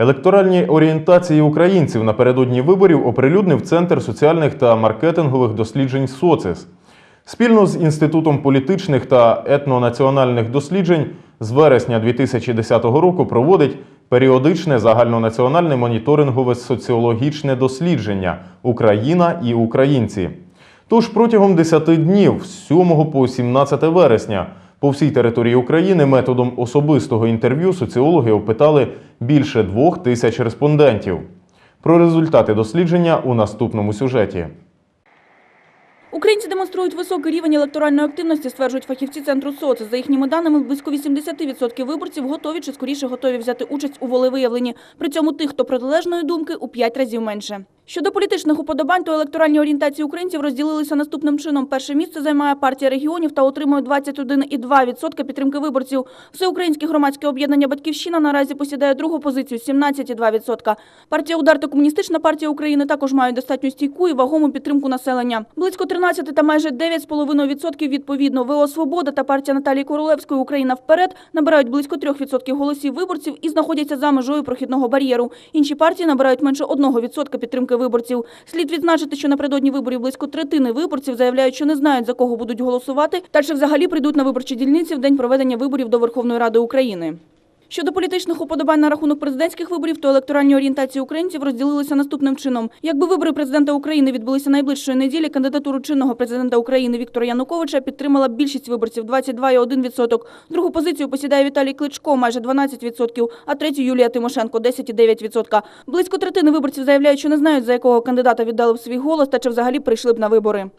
Електоральні орієнтації українців напередодні виборів оприлюднив Центр соціальних та маркетингових досліджень СОЦИС. Спільно з Інститутом політичних та етнонаціональних досліджень з вересня 2010 року проводить періодичне загальнонаціональне моніторингове соціологічне дослідження Україна і українці. Тож протягом 10 днів з 7 по 17 вересня по всій території України методом особистого інтерв'ю соціологи опитали більше двох тисяч респондентів. Про результати дослідження у наступному сюжеті. Українці демонструють високий рівень електоральної активності, стверджують фахівці центру СОЦ. За їхніми даними, близько 80% виборців готові чи скоріше готові взяти участь у волевиявленні. При цьому тих, хто протилежної думки, у 5 разів менше. Щодо політичних уподобань, то електоральні орієнтації українців розділилися наступним чином. Перше місце займає партія регіонів та отримує 21,2% підтримки виборців. Всеукраїнське громадське об'єднання «Батьківщина» наразі посідає другу позицію – 17,2%. Партія «Удар» та Комуністична партія України також мають достатньо стійку і вагому підтримку населення. Близько 13 та майже 9,5% відповідно. ВО «Свобода» та партія Наталії Королевської «Україна вперед» набирають близько 3% голосів виборців і знаходяться за межою прохідного бар'єру. Інші партії набирають менше 1% підтримки виборців. Слід відзначити, що напередодні виборів близько третини виборців заявляють, що не знають, за кого будуть голосувати, та чи взагалі прийдуть на виборчі дільниці в день проведення виборів до Верховної Ради України. Щодо політичних уподобань на рахунок президентських виборів, то електоральні орієнтації українців розділилися наступним чином. Якби вибори президента України відбулися найближчої неділі, кандидатуру чинного президента України Віктора Януковича підтримала більшість виборців 22,1%. Другу позицію посідає Віталій Кличко майже 12%, а третю Юлія Тимошенко 10,9%. Близько третини виборців заявляють, що не знають, за якого кандидата віддали б свій голос та чи взагалі прийшли б на вибори.